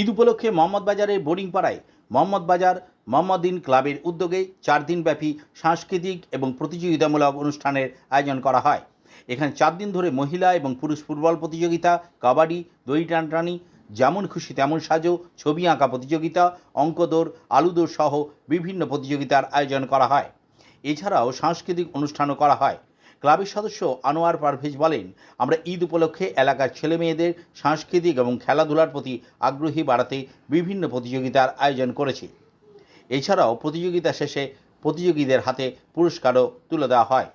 ঈদ উপলক্ষে মোহাম্মদ বাজারের বোরিং পাড়ায় মোহাম্মদ বাজার মোহাম্মদিন ক্লাবের উদ্যোগে চার দিনব্যাপী সাংস্কৃতিক এবং প্রতিযোগিতামূলক অনুষ্ঠানের আয়োজন করা হয়। এখানে চার দিন ধরে মহিলা এবং পুরুষ ফুটবল প্রতিযোগিতা, কাবাডি দই টানটানি, যেমন খুশি তেমন সাজো, ছবি আঁকা প্রতিযোগিতা, অঙ্কদৌড়, আলুদৌড় সহ বিভিন্ন প্রতিযোগিতার আয়োজন করা হয়। এছাড়াও সাংস্কৃতিক অনুষ্ঠানও করা হয়। ক্লাবের সদস্য আনোয়ার পারভেজ বলেন, আমরা ঈদ উপলক্ষে এলাকার ছেলে মেয়েদের সাংস্কৃতিক এবং খেলাধুলার প্রতি আগ্রহী বাড়াতে বিভিন্ন প্রতিযোগিতার আয়োজন করেছি। এছাড়াও প্রতিযোগিতা শেষে প্রতিযোগীদের হাতে পুরস্কারও তুলে দেওয়া হয়।